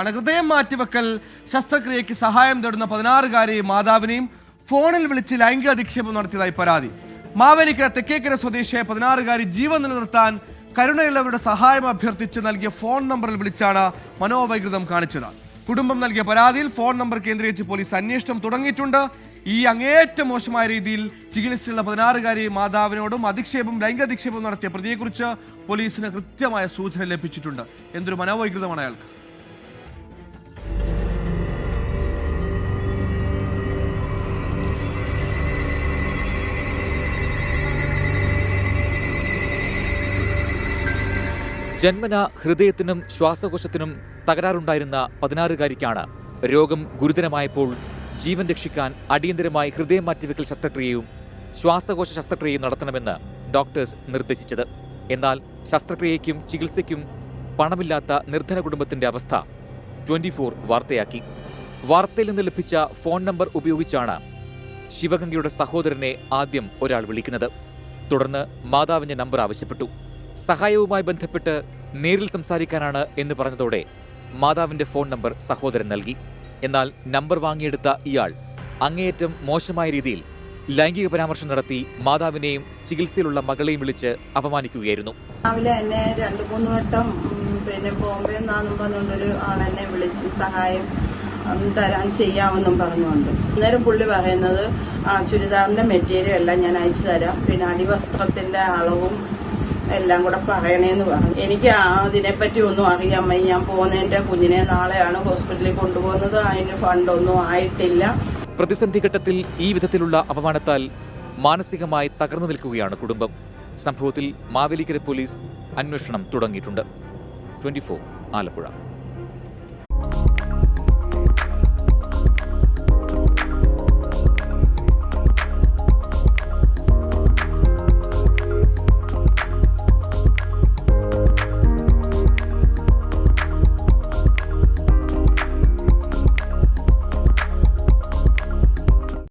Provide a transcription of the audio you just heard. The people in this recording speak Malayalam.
ആണ്. ഹൃദയം മാറ്റിവെക്കൽ ശസ്ത്രക്രിയയ്ക്ക് സഹായം തേടുന്ന പതിനാറുകാരെയും മാതാവിനെയും ഫോണിൽ വിളിച്ച് ലൈംഗിക അധിക്ഷേപം നടത്തിയതായി പരാതി. മാവേലിക്കര തെക്കേക്കര സ്വദേശിയായ പതിനാറുകാരി ജീവൻ നിലനിർത്താൻ കരുണയുള്ളവരുടെ സഹായം അഭ്യർത്ഥിച്ച് നൽകിയ ഫോൺ നമ്പറിൽ വിളിച്ചാണ് മനോവൈകൃതം കാണിച്ചത്. കുടുംബം നൽകിയ പരാതിയിൽ ഫോൺ നമ്പർ കേന്ദ്രീകരിച്ച് പോലീസ് അന്വേഷണം തുടങ്ങിയിട്ടുണ്ട്. ഈ അങ്ങേയറ്റം മോശമായ രീതിയിൽ ചികിത്സയുള്ള പതിനാറുകാരി മാതാവിനോടും അധിക്ഷേപം ലൈംഗിക അധിക്ഷേപം നടത്തിയ പ്രതിയെക്കുറിച്ച് പോലീസിന് കൃത്യമായ സൂചന ലഭിച്ചിട്ടുണ്ട്. എന്തൊരു മനോവൈകൃതമാണ് അയാൾക്ക്. ജന്മന ഹൃദയത്തിനും ശ്വാസകോശത്തിനും തകരാറുണ്ടായിരുന്ന പതിനാറുകാരിക്കാണ് രോഗം ഗുരുതരമായപ്പോൾ ജീവൻ രക്ഷിക്കാൻ അടിയന്തരമായി ഹൃദയം മാറ്റിവെക്കൽ ശസ്ത്രക്രിയയും ശ്വാസകോശ ശസ്ത്രക്രിയയും നടത്തണമെന്ന് ഡോക്ടേഴ്സ് നിർദ്ദേശിച്ചത്. എന്നാൽ ശസ്ത്രക്രിയയ്ക്കും ചികിത്സയ്ക്കും പണമില്ലാത്ത നിർധന കുടുംബത്തിന്റെ അവസ്ഥ ട്വന്റി ഫോർ വാർത്തയാക്കി. വാർത്തയിൽ നിന്ന് ലഭിച്ച ഫോൺ നമ്പർ ഉപയോഗിച്ചാണ് ശിവഗംഗയുടെ സഹോദരനെ ആദ്യം ഒരാൾ വിളിക്കുന്നത്. തുടർന്ന് മാതാവിന്റെ നമ്പർ ആവശ്യപ്പെട്ടു. സഹായവുമായി ബന്ധപ്പെട്ട് നേരിൽ സംസാരിക്കാനാണ് എന്ന് പറഞ്ഞതോടെ മാതാവിന്റെ ഫോൺ നമ്പർ സഹോദരൻ നൽകി. എന്നാൽ നമ്പർ വാങ്ങിയെടുത്ത ഇയാൾ അങ്ങേയറ്റം മോശമായ രീതിയിൽ ലൈംഗിക പരാമർശം നടത്തി മാതാവിനെയും ചികിത്സയിലുള്ള മകളെയും വിളിച്ച് അപമാനിക്കുകയായിരുന്നു. രാവിലെ എന്നെ രണ്ടു മൂന്ന് വട്ടം പിന്നെ ബോംബെ നിന്നാന്നും പറഞ്ഞുകൊണ്ടൊരു ആളെന്നെ വിളിച്ച് സഹായം തരാൻ ചെയ്യാമെന്നും പറഞ്ഞുകൊണ്ട്. അന്നേരം പുള്ളി പറയുന്നത് ചുരിദാറിന്റെ മെറ്റീരിയൽ എല്ലാം ഞാൻ അയച്ചു തരാം. പിന്നെ അടിവസ്ത്രത്തിന്റെ അളവും എല്ലാം കൂടെ പറയണേന്ന് പറഞ്ഞു. എനിക്ക് അതിനെപ്പറ്റി ഒന്നും വയ്യ. ഞാൻ പോകുന്നതിന്റെ കുഞ്ഞിനെ നാളെയാണ് ഹോസ്പിറ്റലിൽ കൊണ്ടുപോകുന്നത്. അതിന് ഫണ്ടൊന്നും ആയിട്ടില്ല. പ്രതിസന്ധി ഘട്ടത്തിൽ ഈ വിധത്തിലുള്ള അപമാനത്താൽ മാനസികമായി തകർന്നു നിൽക്കുകയാണ് കുടുംബം. സംഭവത്തിൽ മാവേലിക്കര പോലീസ് അന്വേഷണം തുടങ്ങിയിട്ടുണ്ട്. ട്വന്റി ആലപ്പുഴ.